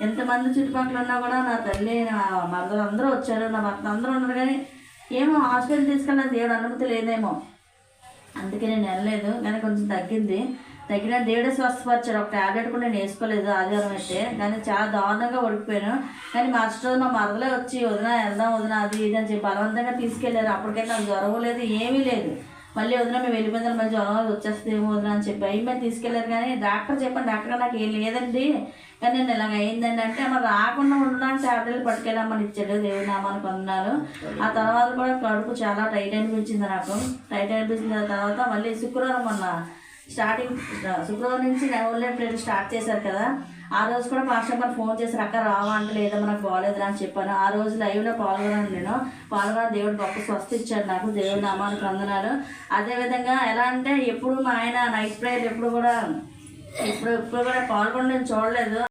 ఎంతమంది చుట్టుపక్కల ఉన్నా కూడా నా తల్లి నా మరదలు అందరూ వచ్చారు నా భర్త అందరూ ఉన్నారు కానీ ఏమో హాస్పిటల్ తీసుకెళ్ళిన దేవుడు అనుమతి లేదేమో. అందుకే నేను వెళ్ళలేదు కానీ కొంచెం తగ్గింది. తగ్గిన దేవుడే స్వస్థపరిచాడు ఒక టాబ్లెట్ కూడా నేను వేసుకోలేదు ఆదివారం అయితే కానీ చాలా దారుణంగా ఓడిపోయాను కానీ మరుసటి రోజు మా మరదలే వచ్చి వదిన వెళ్దాం వదిన అది ఇది అని చెప్పి బలవంతంగా తీసుకెళ్ళారు. అప్పటికైతే నాకు జ్వరం లేదు ఏమీ లేదు. మళ్ళీ వదిన మేము వెళ్ళిపోయిన మళ్ళీ జ్వరం అది వదిన అని చెప్పి అయ్యి మేము తీసుకెళ్ళారు కానీ డాక్టర్ చెప్పండి డాక్టర్ నాకు ఏం లేదండి. కానీ నేను ఇలాగ అయిందండి అంటే మరి రాకుండా ఉండడానికి టాబ్లెట్లు పట్టుకెళ్ళమని ఇచ్చాడు దేవుని నామానికి వందనాలు ఆ తర్వాత కూడా కడుపు చాలా టైట్ అనిపించింది నాకు. టైట్ అనిపించిన తర్వాత మళ్ళీ శుక్రవారం మొన్న స్టార్టింగ్ శుక్రవారం నుంచి ఓన్లీ ప్లేట్ స్టార్ట్ చేశారు కదా. ఆ రోజు కూడా మాస్టర్ గారు ఫోన్ చేశారు అక్క రావా అంటే లేదమ్మా మనకు బాగాలేదురా అని చెప్పాను. ఆ రోజు లైవ్లో పాల్గొన్నాను నేను. పాల్గొన్న దేవుడు గొప్ప స్వస్థ ఇచ్చాడు నాకు దేవుడి నామానికి వందనాలు. అదేవిధంగా ఎలా అంటే ఎప్పుడు మా ఆయన నైట్ ప్రేయర్ ఎప్పుడు కూడా ఇప్పుడు ఇప్పుడు కూడా పాల్గొనడం నేను చూడలేదు.